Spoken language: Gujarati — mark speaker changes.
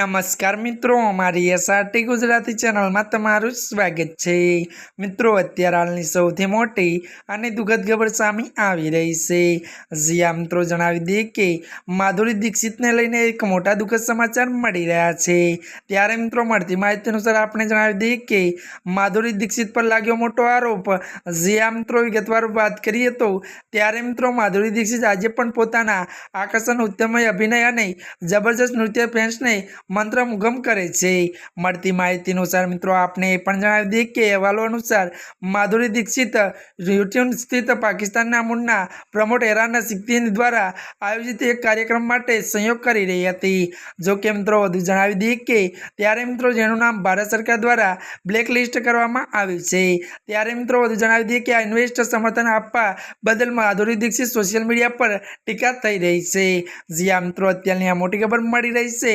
Speaker 1: નમસ્કાર મિત્રો, અમારી એસઆરટી ગુજરાતી ચેનલમાં તમારું સ્વાગત છે. મિત્રો, અત્યારે હાલની સૌથી મોટી અને દુઃખદ ખબર સામે આવી રહી છે. જ્યાં મિત્રો, જણાવી દઈએ કે માધુરી દીક્ષિતને લઈને એક મોટા દુઃખદ સમાચાર મળી રહ્યા છે. ત્યારે મિત્રો, મળતી માહિતી અનુસાર આપણે જણાવી દઈએ કે માધુરી દીક્ષિત પર લાગ્યો મોટો આરોપ. જ્યાં મિત્રો, વિગતવાર વાત કરીએ તો ત્યારે મિત્રો, માધુરી દીક્ષિત આજે પણ પોતાના આકર્ષણ ઉત્તમય અભિનય અને જબરજસ્ત નૃત્ય ફેન્સને મંત્રમુગ્ધ કરે છે. મળતી માહિતી અનુસાર મિત્રો, આપને એ પણ જણાવી દઈએ કે અહેવાલો અનુસાર માધુરી દીક્ષિત યુટ્યુબ સ્થિત પાકિસ્તાનના મૂળના પ્રમોટ એરાના સિદ્દીન દ્વારા આયોજિત એક કાર્યક્રમ માટે સંયોગ કરી રહી હતી. જો કે મિત્રો, વધુ જણાવી દઈએ કે ત્યારે મિત્રો, જેનું નામ ભારત સરકાર દ્વારા બ્લેક લિસ્ટ કરવામાં આવ્યું છે. ત્યારે મિત્રો, વધુ જણાવી દઈએ કે આ ઇન્વેસ્ટ સમર્થન આપવા બદલ માધુરી દીક્ષિત સોશિયલ મીડિયા પર ટીકા થઈ રહી છે. જ્યાં મિત્રો, અત્યારની આ મોટી ખબર મળી રહી છે.